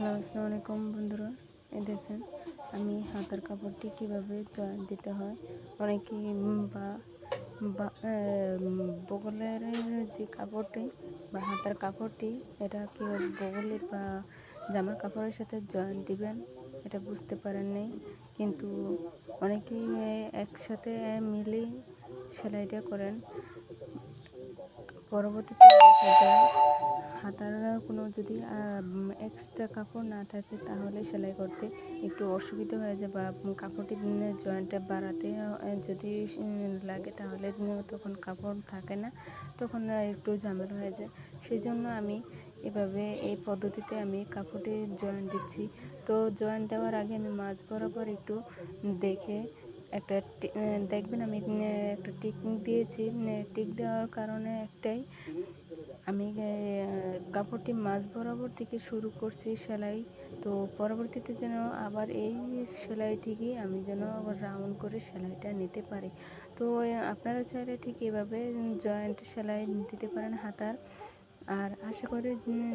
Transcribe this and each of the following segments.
Hello আসসালামু আলাইকুম বন্ধুরা। এই দেখেন, আমি হাতার কাপড়টি কীভাবে দিতে হয়। অনেকে বা বগলের যে কাপড়টি বা হাতার কাপড়টি, এটা কীভাবে বগলের বা জামার কাপড়ের সাথে জয়েন দিবেন, এটা বুঝতে পারেন নাই। কিন্তু অনেকেই একসাথে মিলে সেলাইটা করেন। পরবর্তীতে দেখা যায় হাতার কোনো যদি এক্সট্রা কাপড় না থাকে তাহলে সেলাই করতে একটু অসুবিধা হয়ে যায় বা কাপড়টি জয়েন্টটা বাড়াতে যদি লাগে তাহলে তখন কাপড় থাকে না, তখন একটু ঝামেলা হয়ে যায়। সেই জন্য আমি এভাবে এই পদ্ধতিতে আমি কাপড়টি জয়েন দিচ্ছি। তো জয়েন দেওয়ার আগে আমি মাছ বরাবর একটু দেখে একটা দেখবেন আমি একটা টিক দিয়েছি। টিক দেওয়ার কারণে একটাই আমি কাপড়টি মাছ বরাবর থেকে শুরু করছি সেলাই। তো পরবর্তীতে যেন আবার এই সেলাই থেকে আমি যেন আবার রাউন্ড করে সেলাইটা নিতে পারি। তো আপনারা চাইলে ঠিক এভাবে জয়েন্ট সেলাই দিতে পারেন হাতার। আর আশা করি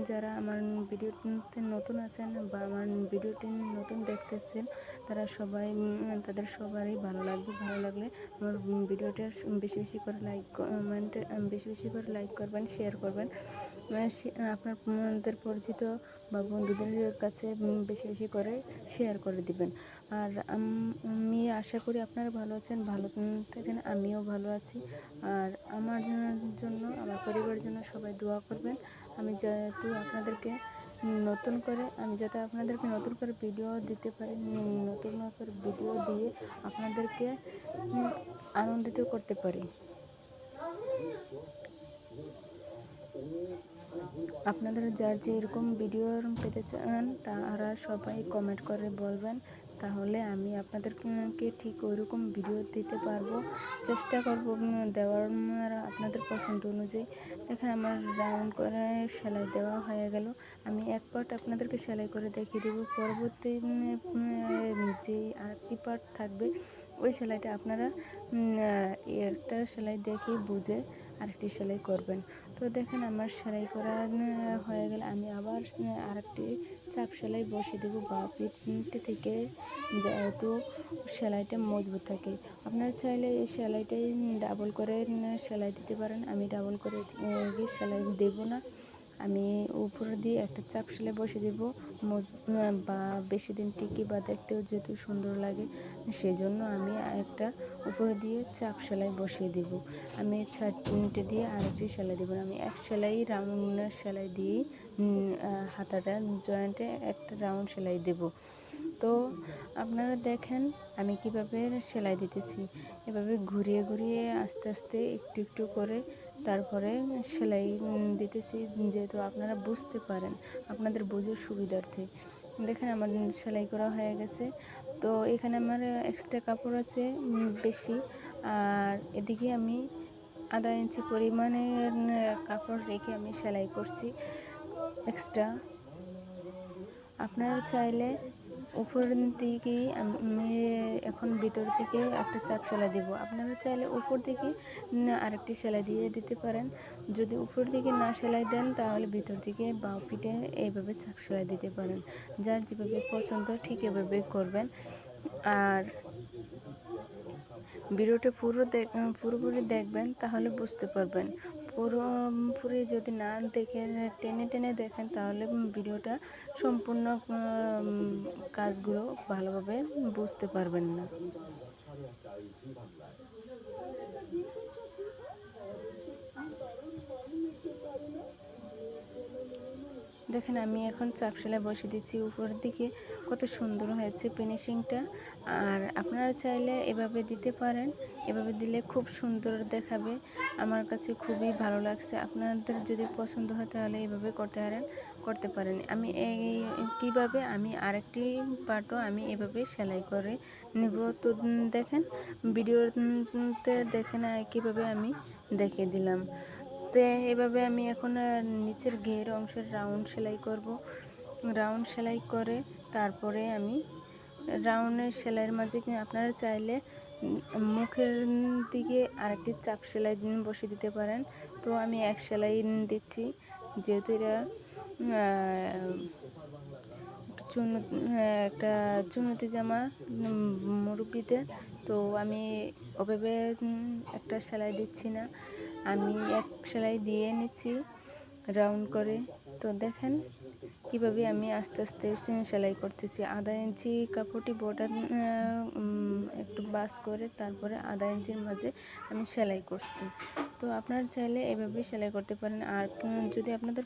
যারা আমার ভিডিওতে নতুন আছেন বা আমার ভিডিওটি নতুন দেখতেছেন, তারা সবাই, তাদের সবারই ভালো লাগবে, ভালো লাগলে আমার ভিডিওটা বেশি বেশি করে লাইক কমেন্ট বেশি বেশি করে লাইক করবেন শেয়ার করবেন। আপনাদের পরিচিত বা বন্ধুদের কাছে বেশি বেশি করে শেয়ার করে দিবেন। আর আমি আশা করি আপনারা ভালো আছেন, ভালো থাকেন, আমিও ভালো আছি। আর আমার জন্য, আমার পরিবারের জন্য সবাই দোয়া করবেন। আমি যেহেতু আপনাদেরকে নতুন করে, আমি যাতে আপনাদেরকে নতুন করে ভিডিও দিতে পারি নতুন করে ভিডিও দিয়ে আপনাদেরকে আনন্দিত করতে পারি। আপনাদের যার যে এরকম ভিডিও পেতে চান, তারা সবাই কমেন্ট করে বলবেন। তাহলে আমি আপনাদেরকে ঠিক ওইরকম ভিডিও দিতে পারব। চেষ্টা করব দেওয়ার আপনাদের পছন্দ অনুযায়ী। দেখেন আমার রাউন্ড করে সেলাই দেওয়া হয়ে গেল। আমি এক পার্ট আপনাদেরকে সেলাই করে দেখিয়ে দেবো। পরবর্তী যে আরেকটি পার্ট থাকবে ওই সেলাইটা আপনারা একটা সেলাই দেখে বুঝে আরেকটি সেলাই করবেন। তো দেখেন আমার সেলাই করা হয়ে গেলে আমি আবার আরেকটি চাপ সেলাই বসিয়ে দেবো বা পিঠটি থেকে যেহেতু সেলাইটা মজবুত থাকে। আপনারা চাইলে এই সেলাইটাই ডাবল করে সেলাই দিতে পারেন। আমি ডাবল করে সেলাই দেবো না। আমি উপর দিয়ে একটা চাপ সেলাই বসে দেব বা বেশি দিন টিকি বা দেখতেও যেহেতু সুন্দর লাগে সেই জন্য আমি একটা উপরে দিয়ে চাপ সেলাই বসিয়ে দেব। আমি তিনটে দিয়ে আরেকটি সেলাই দেবো আমি এক সেলাই রাউন্ড সেলাই দিয়ে হাতাটা, জয়েন্টে একটা রাউন্ড সেলাই দেব। তো আপনারা দেখেন আমি কীভাবে সেলাই দিতেছি। এভাবে ঘুরিয়ে ঘুরিয়ে আস্তে আস্তে একটু একটু করে তারপরে সেলাই দিতেছি যেহেতু আপনারা বুঝতে পারেন, আপনাদের বোঝার সুবিধার্থে। দেখেন আমার সেলাই করা হয়ে গেছে। তো এখানে আমার এক্সট্রা কাপড় আছে বেশি। আর এদিকে আমি আধা ইঞ্চি পরিমাণের কাপড় রেখে আমি সেলাই করছি। এক্সট্রা আপনারা চাইলে উপর দিকে আমি এখন ভিতর থেকে একটা চাপ সেলাই দিব। আপনারা চাইলে উপর থেকে আরেকটি সেলাই দিয়ে দিতে পারেন। যদি উপর দিকে না সেলাই দেন, তাহলে ভিতর দিকে বাউ পিঠে এইভাবে চাপ সেলাই দিতে পারেন। যার যেভাবে পছন্দ, ঠিক এভাবে করবেন। আর ভিডিওটা পুরো দেখ পুরোপুরি দেখবেন, তাহলে বুঝতে পারবেন। পুরোপুরি যদি না দেখে, টেনে টেনে দেখেন, তাহলে ভিডিওটা সম্পূর্ণ কাজগুলো ভালোভাবে বুঝতে পারবেন না। দেখেন আমি এখন চাপ সেলাই বসে দিচ্ছি উপরের দিকে। কত সুন্দর হয়েছে ফিনিশিংটা আর আপনারা চাইলে এভাবে দিতে পারেন। এভাবে দিলে খুব সুন্দর দেখাবে। আমার কাছে খুবই ভালো লাগছে। আপনাদের যদি পছন্দ হয় তাহলে এভাবে করতে পারেন করতে পারেন। আমি এই কীভাবে আমি আরেকটি পার্টও আমি এভাবে সেলাই করে নিব। তো দেখেন, ভিডিওতে দেখেন কীভাবে আমি দেখিয়ে দিলাম। তো এভাবে আমি এখন নিচের ঘের অংশের রাউন্ড সেলাই করব। রাউন্ড সেলাই করে তারপরে আমি রাউন্ডের সেলাইয়ের মাঝে আপনারা চাইলে মুখের দিকে আরেকটি চাপ সেলাই বসিয়ে দিতে পারেন। তো আমি এক সেলাই দিচ্ছি, যেহেতু এটা চুন, একটা চুনতি জামা মুরব্বিতে তো আমি ওভাবে একটা সেলাই দিচ্ছি না। আমি এক সেলাই দিয়ে নিচ্ছি রাউন্ড করে। তো দেখেন কীভাবে আমি আস্তে আস্তে সেলাই করতেছি। আধা ইঞ্চি কাপড়টি বর্ডার একটু বাস করে তারপরে আধা ইঞ্চির মাঝে আমি সেলাই করছি। তো আপনারা চাইলে এভাবে সেলাই করতে পারেন। আর যদি আপনাদের